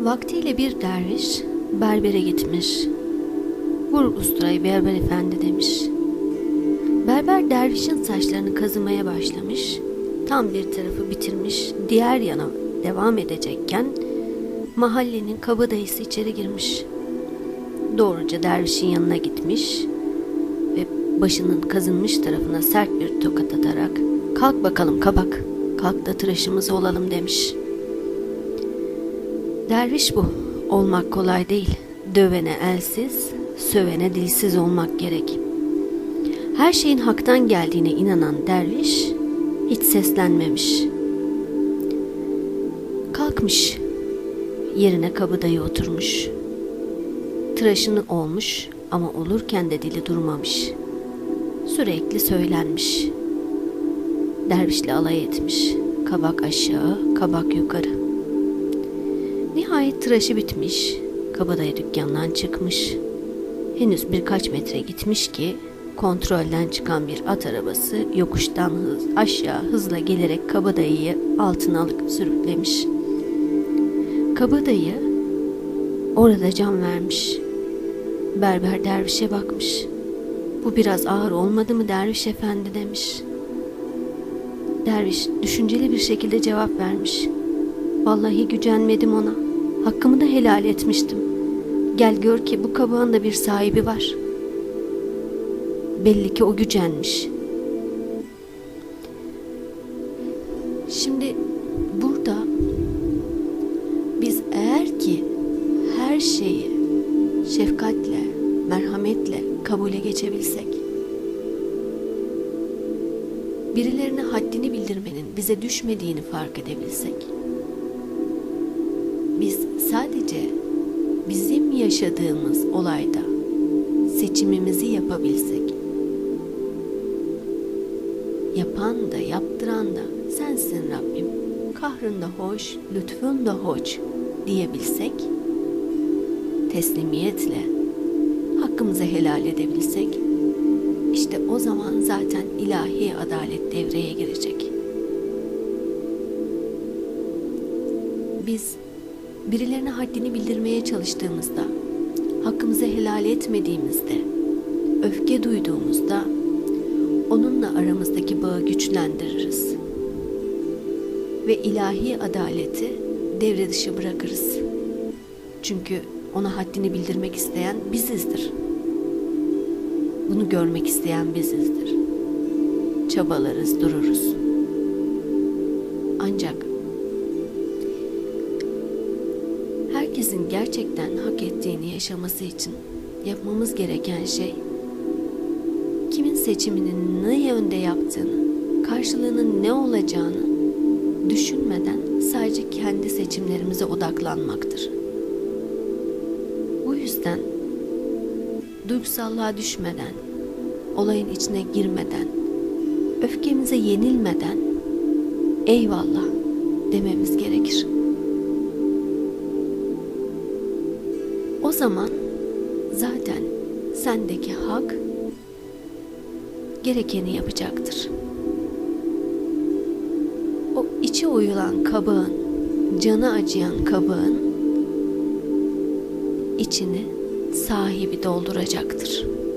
Vaktiyle bir derviş berbere gitmiş. Vur usturayı berber efendi demiş. Berber dervişin saçlarını kazımaya başlamış. Tam bir tarafı bitirmiş, diğer yana devam edecekken mahallenin kabadayısı içeri girmiş. Doğruca dervişin yanına gitmiş ve başının kazınmış tarafına sert bir tokat atarak kalk bakalım kabak, kalk da tıraşımız olalım demiş. Derviş bu, olmak kolay değil. Dövene elsiz, sövene dilsiz olmak gerek. Her şeyin haktan geldiğine inanan derviş hiç seslenmemiş. Kalkmış, yerine kabadayı oturmuş. Tıraşını olmuş ama olurken de dili durmamış. Sürekli söylenmiş. Dervişle alay etmiş. Kabak aşağı, kabak yukarı. Nihayet tıraşı bitmiş. Kabadayı dükkandan çıkmış. Henüz birkaç metre gitmiş ki kontrolden çıkan bir at arabası yokuştan hız, aşağı hızla gelerek kabadayıyı altına alıp sürüklemiş. Kabadayı orada can vermiş. Berber dervişe bakmış. Bu biraz ağır olmadı mı derviş efendi demiş. Derviş düşünceli bir şekilde cevap vermiş. Vallahi gücenmedim ona. Hakkımı da helal etmiştim. Gel gör ki bu kabağın da bir sahibi var. Belli ki o gücenmiş. Şimdi burada biz eğer ki her şeyi şefkatle, merhametle kabule geçebilsek, birilerine haddini bildirmenin bize düşmediğini fark edebilsek, biz sadece bizim yaşadığımız olayda seçimimizi yapabilsek, yapan da yaptıran da sensin Rabbim, kahrın da hoş, lütfun da hoş diyebilsek, teslimiyetle hakkımızı helal edebilsek, işte o zaman zaten ilahi adalet devreye girecek. Biz birilerine haddini bildirmeye çalıştığımızda, hakkımızı helal etmediğimizde, öfke duyduğumuzda onunla aramızdaki bağı güçlendiririz ve ilahi adaleti devre dışı bırakırız. Çünkü ona haddini bildirmek isteyen bizizdir. Bunu görmek isteyen bizizdir. Çabalarız, dururuz. Ancak herkesin gerçekten hak ettiğini yaşaması için yapmamız gereken şey kimin seçiminin ne yönde yaptığını, karşılığının ne olacağını düşünmeden sadece kendi seçimlerimize odaklanmaktır. Bu yüzden duygusallığa düşmeden, olayın içine girmeden, öfkemize yenilmeden eyvallah dememiz gerekir. Zaman zaten sendeki hak gerekeni yapacaktır. O içi oyulan kabağın, canı acıyan kabağın içini sahibi dolduracaktır.''